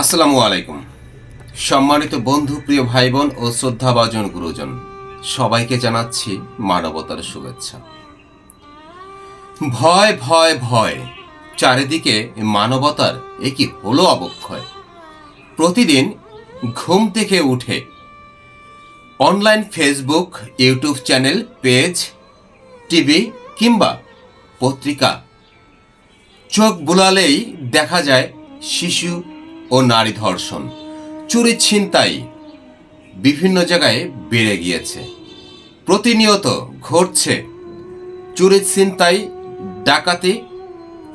আসসালামু আলাইকুম। সম্মানিত বন্ধু, প্রিয় ভাই বোন ও শ্রদ্ধাভাজন গুরুজন, সবাইকে জানাচ্ছি মানবতার শুভেচ্ছা। ভয় ভয় ভয়, চারিদিকে মানবতার এ কি হলো অবক্ষয়। প্রতিদিন ঘুম থেকে উঠে online Facebook, YouTube channel, page, TV কিংবা পত্রিকা চোখ বুলালেই দেখা যায় শিশু ও নারী ধর্ষণ। চুরি ছিনতাই বিভিন্ন জায়গায় বেড়ে গিয়েছে। প্রতিনিয়ত ঘটছে চুরি ছিনতাই, ডাকাতি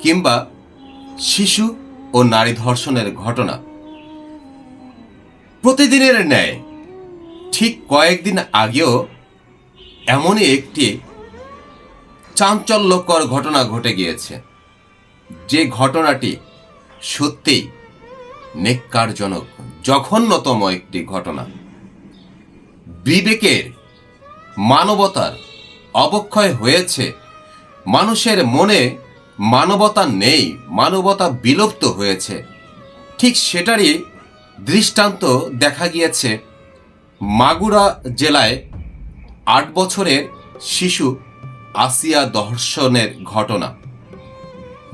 কিংবা শিশু ও নারী ধর্ষণের ঘটনা। প্রতিদিনের ন্যায় ঠিক কয়েকদিন আগেও এমনই একটি চাঞ্চল্যকর ঘটনা ঘটে গিয়েছে। যে ঘটনাটি সত্যিই নেককারজনক, জঘন্যতম একটি ঘটনা। বিবেকের মানবতার অবক্ষয় হয়েছে। মানুষের মনে মানবতা নেই, মানবতা বিলুপ্ত হয়েছে। ঠিক সেটারই দৃষ্টান্ত দেখা গিয়েছে মাগুরা জেলায় আট বছরের শিশু আসিয়া দর্শনের ঘটনা।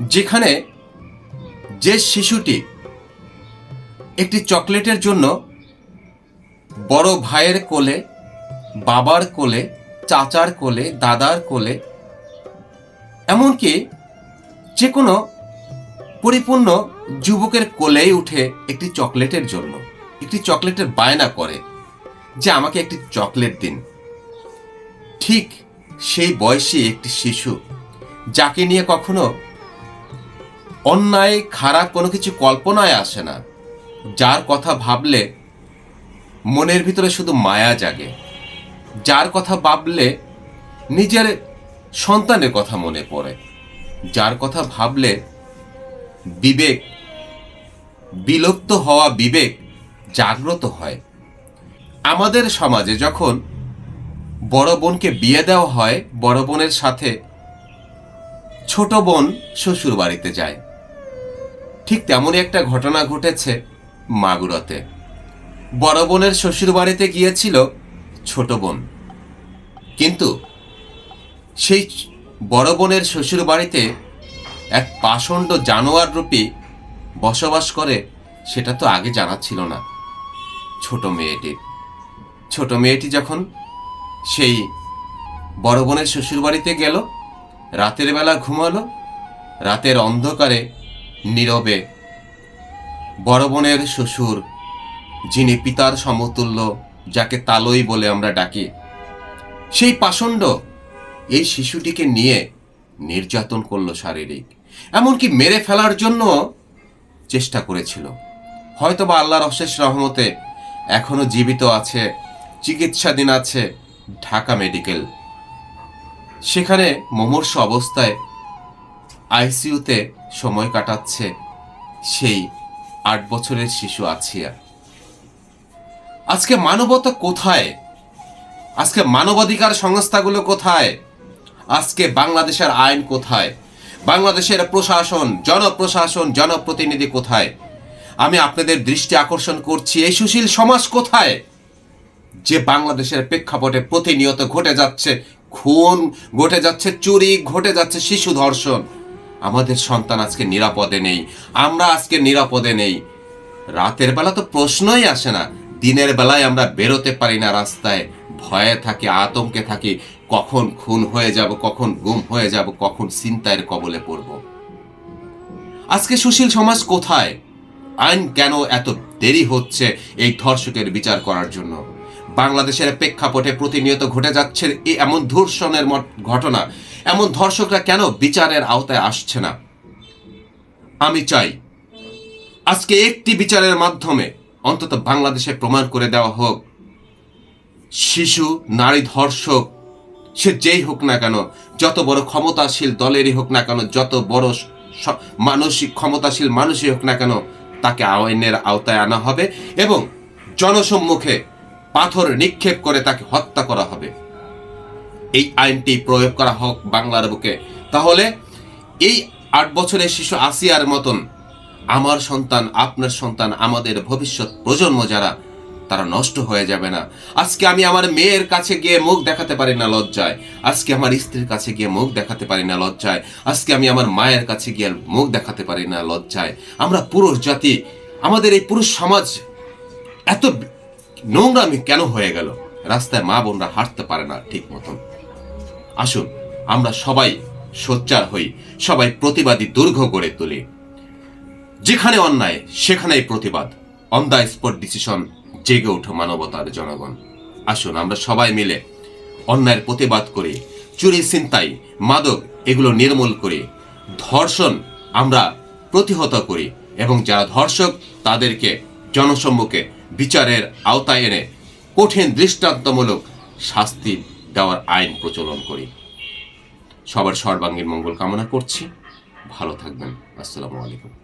যেখানে যে শিশুটি একটি চকলেটের জন্য বড় ভাইয়ের কোলে, বাবার কোলে, চাচার কোলে, দাদার কোলে, এমনকি যে কোনো পরিপূর্ণ যুবকের কোলেই উঠে একটি চকলেটের জন্য। একটি চকলেটের বায়না করে যে, আমাকে একটি চকলেট দিন। ঠিক সেই বয়সী একটি শিশু, যাকে নিয়ে কখনো অন্যায়, খারাপ কোনো কিছু কল্পনায় আসে না। যার কথা ভাবলে মনের ভিতরে শুধু মায়া জাগে। যার কথা ভাবলে নিজের সন্তানের কথা মনে পড়ে। যার কথা ভাবলে বিবেক, বিলুপ্ত হওয়া বিবেক জাগ্রত হয়। আমাদের সমাজে যখন বড় বোনকে বিয়ে দেওয়া হয়, বড় বোনের সাথে ছোট বোন শ্বশুর বাড়িতে যায়। ঠিক তেমনই একটা ঘটনা ঘটেছে। মাগুরাতে। বড় বোনের শ্বশুর বাড়িতে গিয়েছিল ছোট বোন। কিন্তু সেই বড় বোনের শ্বশুর বাড়িতে এক পাষণ্ড জানোয়ার রূপী বসবাস করে, সেটা তো আগে জানা ছিল না ছোট মেয়েটির। ছোট মেয়েটি যখন সেই বড় বোনের শ্বশুর বাড়িতে গেল, রাতের বেলা ঘুমালো, রাতের অন্ধকারে, নীরবে বড় বোনের শ্বশুর, যিনি পিতার সমতুল্য, যাকে তালই বলে আমরা ডাকি, সেই পাষণ্ড এই শিশুটিকে নিয়ে নির্যাতন করল শারীরিক। এমনকি মেরে ফেলার জন্য চেষ্টা করেছিল। হয়তো বা আল্লাহর অশেষ রহমতে এখনও জীবিত আছে, চিকিৎসাধীন আছে ঢাকা মেডিকেল। সেখানে মমর্ষ অবস্থায় আইসিইউতে সময় কাটাচ্ছে সেই আট বছরের শিশু আছিয়া আজকে মানবতা কোথায়? আজকে মানবাধিকার সংস্থাগুলো কোথায়? আজকে বাংলাদেশের আইন কোথায়? বাংলাদেশের প্রশাসন, জনপ্রশাসন, জনপ্রতিনিধি কোথায়? আমি আপনাদের দৃষ্টি আকর্ষণ করছি, এই সুশীল সমাজ কোথায়? যে বাংলাদেশের প্রেক্ষাপটে প্রতিনিয়ত ঘটে যাচ্ছে, খুন, ঘটে যাচ্ছে চুরি, ঘটে যাচ্ছে শিশু ধর্ষণ। আমাদের সন্তান আজকে নিরাপদে নেই, আমরা আজকে নিরাপদে নেই। রাতের বেলা তো প্রশ্নই আসে না, দিনের বেলায় আমরা বেরোতে পারি না রাস্তায়, ভয়ে থাকি, আতঙ্কে থাকি, কখন খুন হয়ে যাব, কখন গুম হয়ে যাব, কখন চিন্তায়ের কবলে পড়ব। আজকে সুশীল সমাজ কোথায়? আইন কেন এত দেরি হচ্ছে এই ধর্ষকের বিচার করার জন্য? বাংলাদেশের প্রেক্ষাপটে প্রতিনিয়ত ঘটে যাচ্ছে এমন ধর্ষণের ঘটনা। এমন ধর্ষকরা কেন বিচারের আওতায় আসছে না? আমি চাই, আজকে একটি বিচারের মাধ্যমে অন্তত বাংলাদেশে প্রমাণ করে দেওয়া হোক, শিশু, নারী ধর্ষক, সে যেই হোক না কেন, যত বড় ক্ষমতাশীল দলেরই হোক না কেন, যত বড় মানসিক ক্ষমতাশীল মানুষই হোক না কেন, তাকে আইনের আওতায় আনা হবে এবং জনসম্মুখে পাথর নিক্ষেপ করে তাকে হত্যা করা হবে। এই আইনটি প্রয়োগ করা হোক বাংলার বুকে। তাহলে এই আট বছরের শিশু আসিয়ার মতন আমার সন্তান, আপনার সন্তান, আমাদের ভবিষ্যৎ প্রজন্ম যারা, তারা নষ্ট হয়ে যাবে না। আজকে আমি আমার মেয়ের কাছে গিয়ে মুখ দেখাতে পারি না লজ্জায়। আজকে আমার স্ত্রীর কাছে গিয়ে মুখ দেখাতে পারি না লজ্জায়। আজকে আমি আমার মায়ের কাছে গিয়ে মুখ দেখাতে পারি না লজ্জায়। আমরা পুরুষ জাতি, আমাদের এই পুরুষ সমাজ এত নোংরামি কেন হয়ে গেল? রাস্তায় মা বোনরা হাঁটতে পারে না ঠিক মতন। আসুন, আমরা সবাই সোচ্চার হই, সবাই প্রতিবাদী দুর্গ গড়ে তুলি। যেখানে অন্যায়, সেখানেই প্রতিবাদ। অন দ্য স্পট ডিসিশন জেগে ওঠো মানবতার জনগণ। আসুন, আমরা সবাই মিলে অন্যায়ের প্রতিবাদ করি। চুরি, ছিনতাই, মাদক, এগুলো নির্মূল করি। ধর্ষণ আমরা প্রতিহত করি এবং যারা ধর্ষক, তাদেরকে জনসম্মুখে বিচারের আওতায় এনে কঠিন দৃষ্টান্তমূলক শাস্তি দেওয়ার আইন প্রচলন করি। সবার সর্বাঙ্গীন মঙ্গল কামনা করছি। ভালো থাকবেন। আসসালামু আলাইকুম।